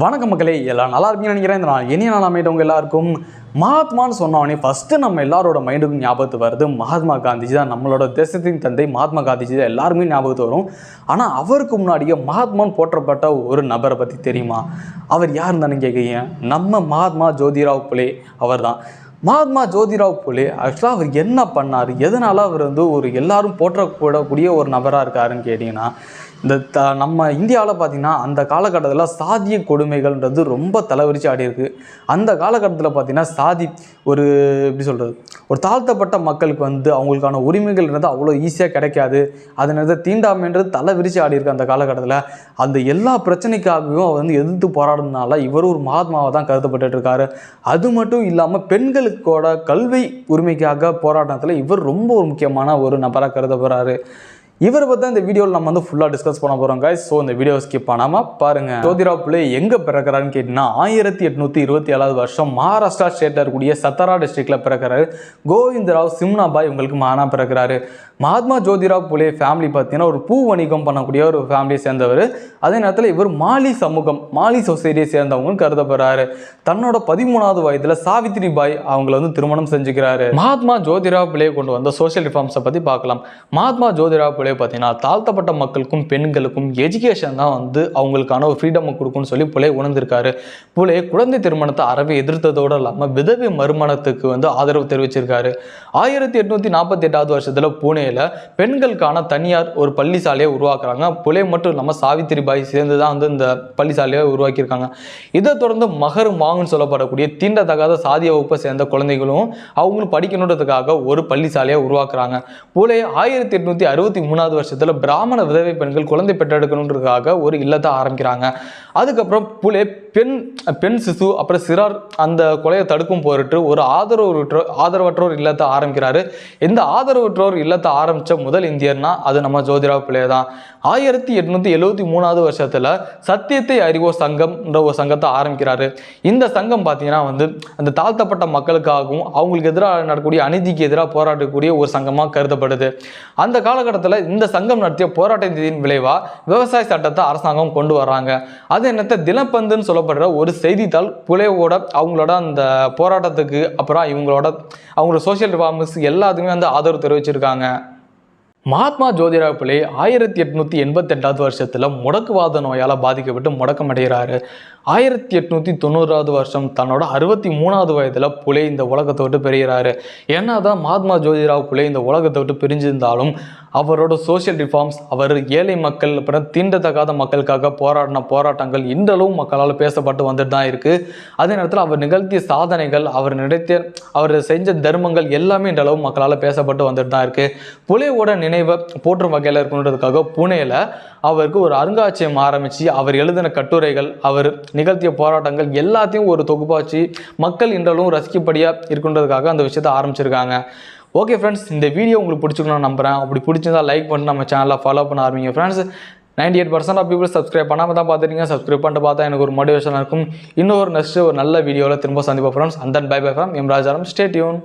வணக்கம் மக்களே எல்லாம் நல்லா இருக்கீங்கன்னு நினைக்கிறேன். இந்த நான் இனிய நாள் அமைட்டவங்க எல்லாருக்கும். மகாத்மான்னு சொன்னவொடனே ஃபஸ்ட்டு நம்ம எல்லாரோட மைண்டுக்கும் ஞாபகத்து வருது மகாத்மா காந்திஜி தான். நம்மளோட தேசத்தின் தந்தை மகாத்மா காந்திஜி தான். எல்லாருமே ஞாபகத்து வரும். ஆனால் அவருக்கு முன்னாடியே மகாத்மான்னு போற்றப்பட்ட ஒரு நபரை பற்றி தெரியுமா? அவர் யார் தானே கேட்குறீங்க நம்ம மகாத்மா ஜோதிராவ் புலே அவர் தான். மகாத்மா ஜோதிராவ் புலே ஆக்சுவலாக அவர் என்ன பண்ணார்? எதனால அவர் வந்து ஒரு எல்லாரும் போற்றக்கூடக்கூடிய ஒரு நபராக இருக்காருன்னு கேட்டிங்கன்னா இந்த த நம்ம இந்தியாவில் பார்த்தீங்கன்னா அந்த காலகட்டத்தில் சாதிய கொடுமைகள்ன்றது ரொம்ப தலைவரிச்சு ஆடி இருக்குது அந்த காலகட்டத்தில் பார்த்தீங்கன்னா சாதி ஒரு எப்படி சொல்கிறது ஒரு தாழ்த்தப்பட்ட மக்களுக்கு வந்து அவங்களுக்கான உரிமைகள்ன்றது அவ்வளோ ஈஸியாக கிடைக்காது. அதனால தீண்டாமைன்றது தலை விரிச்சு ஆடி இருக்குது அந்த காலகட்டத்தில். அந்த எல்லா பிரச்சனைக்காகவும் அவர் வந்து எதிர்த்து போராடினால இவர் ஒரு மகாத்மாவை தான் கருதப்பட்டுட்டு இருக்காரு அது மட்டும் இல்லாமல் பெண்களுக்கோட கல்வி உரிமைக்காக போராட்டத்தில் இவர் ரொம்ப ஒரு முக்கியமான ஒரு நபராக கருதப்படுறாரு. இவரை பற்றி இந்த வீடியோவில் நம்ம வந்து ஃபுல்லாக டிஸ்கஸ் பண்ண போகிறோம் காய் ஸோ இந்த வீடியோ ஸ்கிப் பண்ணாமல் பாருங்கள் ஜோதிரா பிள்ளை எங்கே பிறக்கிறான்னு கேட்டிங்கன்னா ஆயிரத்தி எட்நூற்றி இருபத்தி ஏழாவது வருஷம் மகாராஷ்டிரா ஸ்டேட்டில் இருக்கக்கூடிய சத்தாரா டிஸ்ட்ரிக்டில் பிறக்கிறாரு. கோவிந்தராவ் சிம்னாபாய் உங்களுக்கு மகனா பிறக்கிறாரு. மகாத்மா ஜோதிராவ் புலே ஃபேமிலி பார்த்தீங்கன்னா ஒரு பூ வணிகம் பண்ணக்கூடிய ஒரு ஃபேமிலியை சேர்ந்தவர். அதே நேரத்தில் இவர் மாலி சமூகம் மாலி சொசைட்டியை சேர்ந்தவங்கன்னு கருதப்படுறாரு. தன்னோட பதிமூணாவது வயதில் சாவித்ரி பாய் அவங்கள வந்து திருமணம் செஞ்சுக்கிறாரு. மகாத்மா ஜோதிராவ் புலே கொண்டு வந்த சோஷியல் ரிஃபார்ம்ஸை பற்றி பார்க்கலாம். மகாத்மா ஜோதிராவ் புலே பார்த்தீங்கன்னா தாழ்த்தப்பட்ட மக்களுக்கும் பெண்களுக்கும் எஜுகேஷன் தான் வந்து அவங்களுக்கான ஒரு ஃப்ரீடம் கொடுக்கும்னு சொல்லி புலே உணர்ந்திருக்காரு. புலே குழந்தை திருமணத்தை அறவே எதிர்த்ததோடு இல்லாமல் விதவை மறுமணத்துக்கு வந்து ஆதரவு தெரிவிச்சிருக்காரு. ஆயிரத்தி எட்நூற்றி நாற்பத்தி எட்டாவது வருஷத்தில் பூனேயில் பெண்களுக்கான தனியார் ஒரு பள்ளிசாலையை உருவாக்குறாங்க. புலே மட்டும் இல்லாமல் சாவித்திரி பாய் சேர்ந்து தான் வந்து இந்த பள்ளிசாலையை உருவாக்கியிருக்காங்க. இதை தொடர்ந்து மகர் மாங்குன்னு சொல்லப்படக்கூடிய தீண்டத்தகாத சாதிய வகுப்பை சேர்ந்த குழந்தைகளும் அவங்களும் படிக்கணுன்றதுக்காக ஒரு பள்ளிசாலையை உருவாக்குறாங்க. புலே ஆயிரத்தி எட்நூற்றி அறுபத்தி மூணு மூணாவது வருஷத்தில் பிராமண விதவை பெண்கள் குழந்தை பெற்றெடுக்கணுன்றதுக்காக ஒரு இல்லத்தை ஆரம்பிக்கிறாங்க. அதுக்கப்புறம் புலே பெண் பெண் சிசு அப்புறம் சிறார் அந்த கொலையை தடுக்கும் பொருட்டு ஒரு ஆதரவற்ற ஆதரவற்றோர் இல்லத்தை ஆரம்பிக்கிறாரு. இந்த ஆதரவற்றோர் இல்லத்தை ஆரம்பித்த முதல் இந்தியர்னா அது நம்ம ஜோதிராவ் புலே தான். ஆயிரத்தி எட்நூற்றி எழுபத்தி மூணாவது வருஷத்தில் சத்தியத்தை அறிவோ சங்கம்ன்ற ஒரு சங்கத்தை ஆரம்பிக்கிறாரு. இந்த சங்கம் பார்த்தீங்கன்னா வந்து அந்த தாழ்த்தப்பட்ட மக்களுக்காகவும் அவங்களுக்கு எதிராக நடக்கக்கூடிய அநீதிக்கு எதிராக போராடக்கூடிய ஒரு சங்கமாக கருதப்படுது. அந்த காலகட்டத்தில் இந்த சங்கம் நடத்திய போராட்டத்தின் விளைவாக விவசாய சட்டத்தை அரசாங்கம் கொண்டு வராங்க அது என்னத்தை தினப்பந்துன்னு சொல்ல சொல்லப்படுற ஒரு செய்தித்தாள் புலையோட அவங்களோட அந்த போராட்டத்துக்கு அப்புறம் இவங்களோட அவங்களோட சோஷியல் ரிஃபார்மர்ஸ் எல்லாத்துக்குமே வந்து ஆதரவு தெரிவிச்சிருக்காங்க. மகாத்மா ஜோதிராவ் புலே ஆயிரத்தி எட்நூற்றி எண்பத்தெட்டாவது வருஷத்தில் முடக்குவாத நோயால் பாதிக்கப்பட்டு முடக்கமடைகிறாரு. ஆயிரத்தி எட்நூற்றி தொண்ணூறாவது வருஷம் தன்னோட அறுபத்தி மூணாவது வயதில் புலே இந்த உலகத்தை விட்டு பெறுகிறாரு ஏன்னா தான் மகாத்மா ஜோதிராவ் புலே இந்த உலகத்தை விட்டு பிரிஞ்சிருந்தாலும் அவரோட சோஷியல் ரிஃபார்ம்ஸ் அவர் ஏழை மக்கள் அப்புறம் தீண்டத்தகாத மக்களுக்காக போராடின போராட்டங்கள் இன்றளவும் மக்களால் பேசப்பட்டு வந்துட்டு தான் இருக்குது அதே நேரத்தில் அவர் நிகழ்த்திய சாதனைகள் அவர் நினைத்த அவர் செஞ்ச தர்மங்கள் எல்லாமே இன்றளவும் மக்களால் பேசப்பட்டு வந்துட்டு தான் இருக்குது நினைவு நினைவை போற்றும் வகையில் இருக்கணுன்றதுக்காக புனேல அவருக்கு ஒரு அருங்காட்சியகம் ஆரம்பித்து அவர் எழுதின கட்டுரைகள் அவர் நிகழ்த்திய போராட்டங்கள் எல்லாத்தையும் ஒரு தொகுப்பாச்சு. மக்கள் இன்றளவும் ரசிக்கப்படியாக இருக்குன்றதுக்காக அந்த விஷயத்தை ஆரம்பிச்சிருக்காங்க. ஓகே ஃப்ரெண்ட்ஸ் இந்த வீடியோ உங்களுக்கு பிடிச்சிக்கணும்னு நம்புறேன். அப்படி பிடிச்சிருந்தா லைக் பண்ணி நம்ம சேனலை ஃபாலோ பண்ண ஆரம்பிங்க friends ninety eight percent of people subscribe பண்ணாமல் தான் பார்த்துருக்கீங்க சப்ஸ்கிரைப் பண்ணிட்டு பார்த்தா எனக்கு ஒரு மோட்டிவேஷனாக இருக்கும். இன்னொரு நெக்ஸ்ட் ஒரு நல்ல வீடியோவில் திரும்ப சந்திப்போம் friends and then bye bye from M Rajaram stay tuned